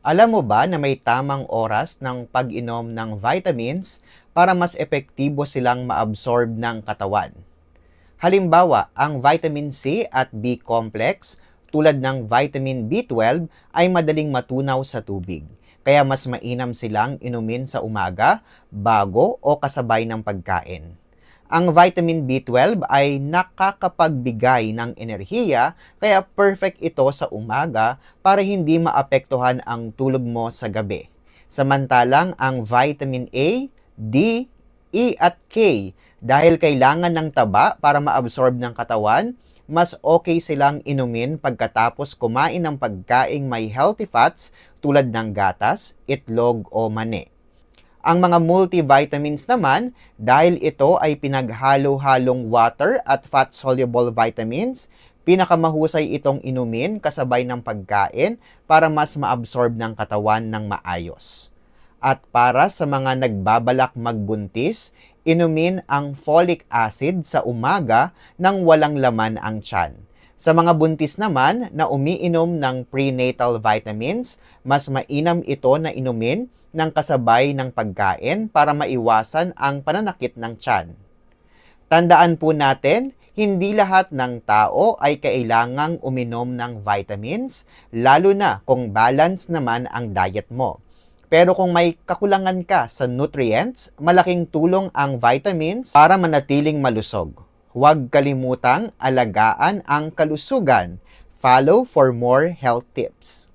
Alam mo ba na may tamang oras ng pag-inom ng vitamins para mas epektibo silang maabsorb ng katawan? Halimbawa, ang vitamin C at B complex tulad ng vitamin B12 ay madaling matunaw sa tubig. Kaya mas mainam silang inumin sa umaga, bago o kasabay ng pagkain. Ang vitamin B12 ay nakakapagbigay ng enerhiya kaya perfect ito sa umaga para hindi maapektuhan ang tulog mo sa gabi. Samantalang ang vitamin A, D, E at K dahil kailangan ng taba para maabsorb ng katawan, mas okay silang inumin pagkatapos kumain ng pagkaing may healthy fats tulad ng gatas, itlog o mani. Ang mga multivitamins naman, dahil ito ay pinaghalo-halong water at fat-soluble vitamins, pinakamahusay itong inumin kasabay ng pagkain para mas maabsorb ng katawan ng maayos. At para sa mga nagbabalak magbuntis, inumin ang folic acid sa umaga nang walang laman ang tiyan. Sa mga buntis naman na umiinom ng prenatal vitamins, mas mainam ito na inumin ng kasabay ng pagkain para maiwasan ang pananakit ng tiyan. Tandaan po natin, hindi lahat ng tao ay kailangang uminom ng vitamins, lalo na kung balance naman ang diet mo. Pero kung may kakulangan ka sa nutrients, malaking tulong ang vitamins para manatiling malusog. Huwag kalimutang alagaan ang kalusugan. Follow for more health tips.